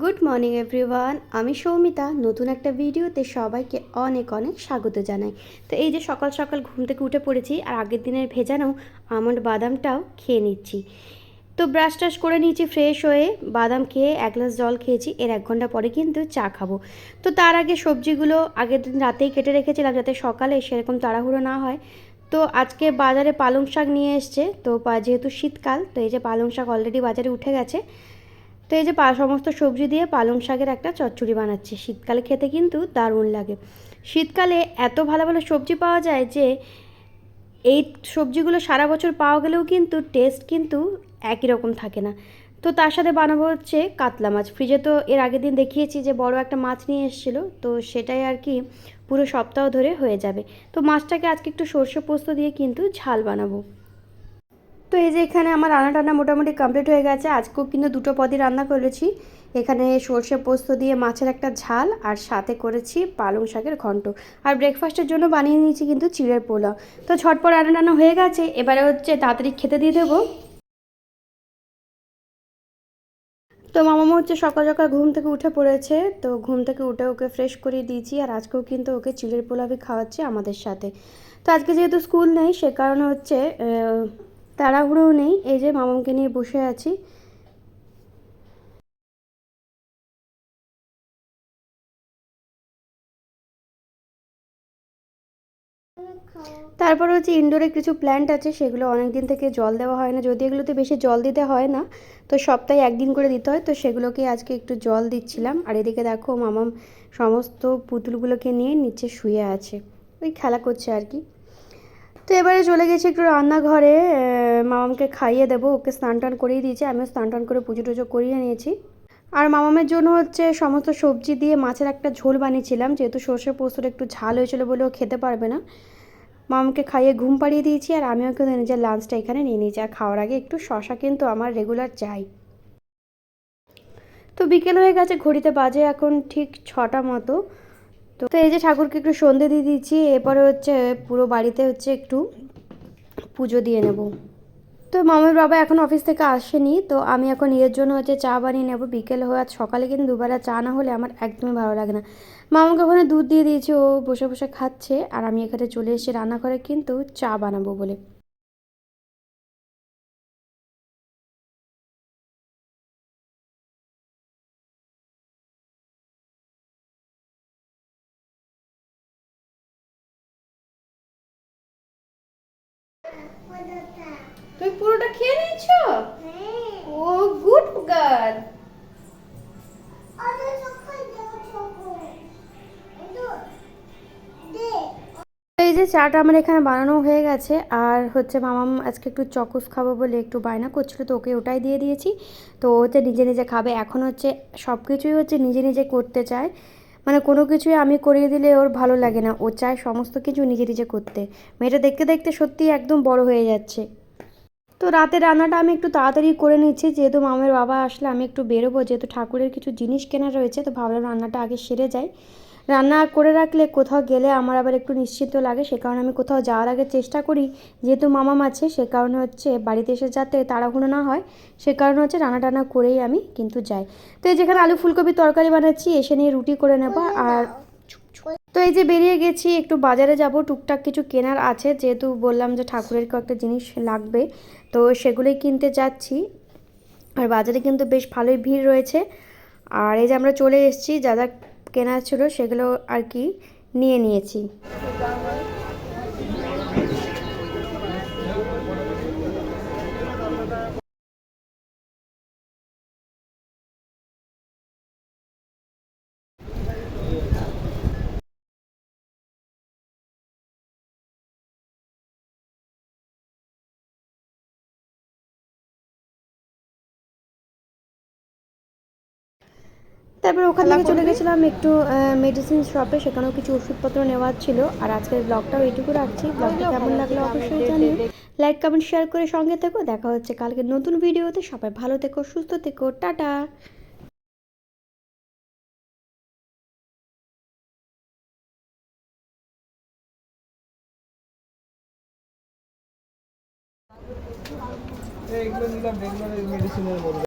Good morning everyone আমি সৌমিতা। নতুন একটা ভিডিওতে সবাইকে অনেক অনেক স্বাগত জানাই। তো এই যে সকাল সকাল ঘুম থেকে উঠে পড়েছি আর আগের দিনের ভেজানো আমন্ড বাদামটাও খেয়ে নিচ্ছি। তো ব্রাশ টাশ করে নিয়েছি ফ্রেশ হয়ে। বাদাম খেয়ে এক গ্লাস জল খেয়েছি। এর এক ঘণ্টা পরে কিন্তু চা খাব। তো তার আগে সবজিগুলো আগের দিন রাতেই কেটে রেখেছিলাম যাতে সকালে সেরকম তাড়াহুড়ো না হয়। তো আজকে বাজারে পালং শাক নিয়ে এসছে। তো যেহেতু শীতকাল, তো এই যে পালং শাক অলরেডি বাজারে উঠে গেছে। তো এই যে সমস্ত সবজি দিয়ে পালং শাকের একটা চচ্চড়ি বানাচ্ছি। শীতকালে খেতে কিন্তু দারুণ লাগে। শীতকালে এত ভালো ভালো সবজি পাওয়া যায় যে, এই সবজিগুলো সারা বছর পাওয়া গেলেও কিন্তু টেস্ট কিন্তু একই রকম থাকে না। তো তার সাথে বানাবো হচ্ছে কাতলা মাছ। ফ্রিজে তো এর আগের দিন দেখিয়েছি যে বড় একটা মাছ নিয়ে এসেছিল। তো সেটাই আর কি পুরো সপ্তাহ ধরে হয়ে যাবে। তো মাছটাকে আজকে একটু সর্ষে পোস্ত দিয়ে কিন্তু ঝাল বানাবো। তো এই যে এখানে আমার রান্না টান্না মোটামুটি কমপ্লিট হয়ে গেছে। আজকেও কিন্তু দুটো পদই রান্না করেছি। এখানে সর্ষে পোস্ত দিয়ে মাছের একটা ঝাল আর সাথে করেছি পালং শাকের ঘন্ট। আর ব্রেকফাস্টের জন্য বানিয়ে নিয়েছি কিন্তু চিড়ের পোলাও। তো ঝটপট রান্না টান্না হয়ে গেছে। এবারে হচ্ছে তাড়াতাড়ি খেতে দিয়ে দেবো। তো মামামা হচ্ছে সকাল সকাল ঘুম থেকে উঠে পড়েছে। তো ঘুম থেকে উঠে ওকে ফ্রেশ করিয়ে দিয়েছি আর আজকেও কিন্তু ওকে চিড়ের পোলাওই খাওয়াচ্ছে আমাদের সাথে। তো আজকে যেহেতু স্কুল নেই, সে কারণে হচ্ছে তাড়াহুড়োও নেই, এই যে মামাকে নিয়ে বসে আছি। তারপর হচ্ছে ইনডোরে কিছু প্ল্যান্ট আছে, সেগুলো অনেক দিন থেকে জল দেওয়া হয় না। যদি এগুলোতে বেশি জল দিতে হয় না, তো সপ্তাহে একদিন করে দিতে হয়। তো সেগুলোকে আজকে একটু জল দিচ্ছিলাম। আর এদিকে দেখো মামাম সমস্ত পুতুলগুলোকে নিয়ে নিচে শুয়ে আছে। ওই খেলা করছে আর কি। তো এবারে চলে গেছি একটু রান্নাঘরে মামামকে খাইয়ে দেবো, ওকে স্নান টান করিয়ে দিয়েছি, আমিও স্নান টান করে পুজো টুজো করিয়ে নিয়েছি। আর মামামের জন্য হচ্ছে সমস্ত সবজি দিয়ে মাছের একটা ঝোল বানিয়েছিলাম, যেহেতু সর্ষে পোস্তর একটু ঝাল হয়েছিল বলে ও খেতে পারবে না। মামাকে খাইয়ে ঘুম পাড়িয়ে দিয়েছি, আর আমিও কিন্তু নিজের লাঞ্চটা এখানে নিয়ে নিয়েছি। আর খাওয়ার আগে একটু শশা কিন্তু আমার রেগুলার চাই। তো বিকেল হয়ে গেছে, ঘড়িতে বাজে এখন ঠিক ছটা মতো। তো তো এই যে ঠাকুরকে একটু সন্ধে দিয়ে দিয়েছি এরপরে হচ্ছে পুরো বাড়িতে হচ্ছে একটু পুজো দিয়ে নেব। তো মামার বাবা এখন অফিস থেকে আসেনি, তো আমি এখন এর জন্য হচ্ছে চা বানিয়ে নেব। বিকেল হয়ে আর সকালে কিন্তু দুবেলা চা না হলে আমার একদমই ভালো লাগে না। মামাকে ওখানে দুধ দিয়ে দিয়েছি, ও বসে বসে খাচ্ছে, আর আমি এখানে চলে এসেছি রান্নাঘরে কিন্তু চা বানাবো বলে। তুমি পুরোটা খেয়ে নিয়েছো? Oh good girl. এই যে চাটা আমার এখানে বানানো হয়ে গেছে আর হচ্ছে মামাম আজকে একটু চকোস খাব বলে একটু বায়না করছিল তো ওকে ওটাই দিয়ে দিয়েছি। তো ও হচ্ছে নিজে নিজে খাবে এখন হচ্ছে সব কিছুই হচ্ছে নিজে নিজে করতে চায়। মানে কোনো কিছুই আমি করিয়ে দিলে ওর ভালো লাগে না। ও চায় সমস্ত কিছু নিজে নিজে করতে। মেয়েটা দেখতে দেখতে সত্যি একদম বড় হয়ে যাচ্ছে। তো রাতে রান্নাটা আমি একটু তাড়াতাড়ি করে নিচ্ছি। যেহেতু মামের বাবা আসলে আমি একটু বেরোবো, যেহেতু ঠাকুরের কিছু জিনিস কেনা রয়েছে, তো ভাবলাম রান্নাটা আগে সেরে যাই। রান্না করে রাখলে কোথাও গেলে আমার আবার একটু নিশ্চিন্ত লাগে সে কারণে আমি কোথাও যাওয়ার আগে চেষ্টা করি। যেহেতু মামাম আছে সে কারণে হচ্ছে বাড়িতে এসে যাতে তাড়াহুড়ো না হয় সে কারণে হচ্ছে রান্না টান্না করেই আমি কিন্তু যাই। তো এই যেখানে আলু ফুলকপি তরকারি বানাচ্ছি এসে নিয়ে রুটি করে নেব আর তো এই যে বেরিয়ে গেছি একটু বাজারে যাব টুকটাক কিছু কেনার আছে যেহেতু বললাম যে ঠাকুরের কয়েকটা জিনিস লাগবে তো সেগুলোই কিনতে যাচ্ছি। আর বাজারে কিন্তু বেশ ভালোই ভিড় রয়েছে। আর এই যে আমরা চলে এসেছি যা যা কেনার ছিল সেগুলো আর কি নিয়ে নিয়েছি। তারপর ওখান থেকে চলে গেছিলাম একটু মেডিসিন শপে সেখানেও কিছু ওষুধপত্র নেওয়ার ছিল। আর আজকের ব্লগটাও এইটুকু রাখছি। ব্লগটা কেমন লাগল অবশ্যই জানিও। লাইক কমেন্ট শেয়ার করে সঙ্গে থেকো। দেখা হচ্ছে কালকে নতুন ভিডিওতে সবাই ভালো থেকো সুস্থ থেকো। টাটা! এগুলো নিলাম রেগুলার মেডিসিনের মধ্যে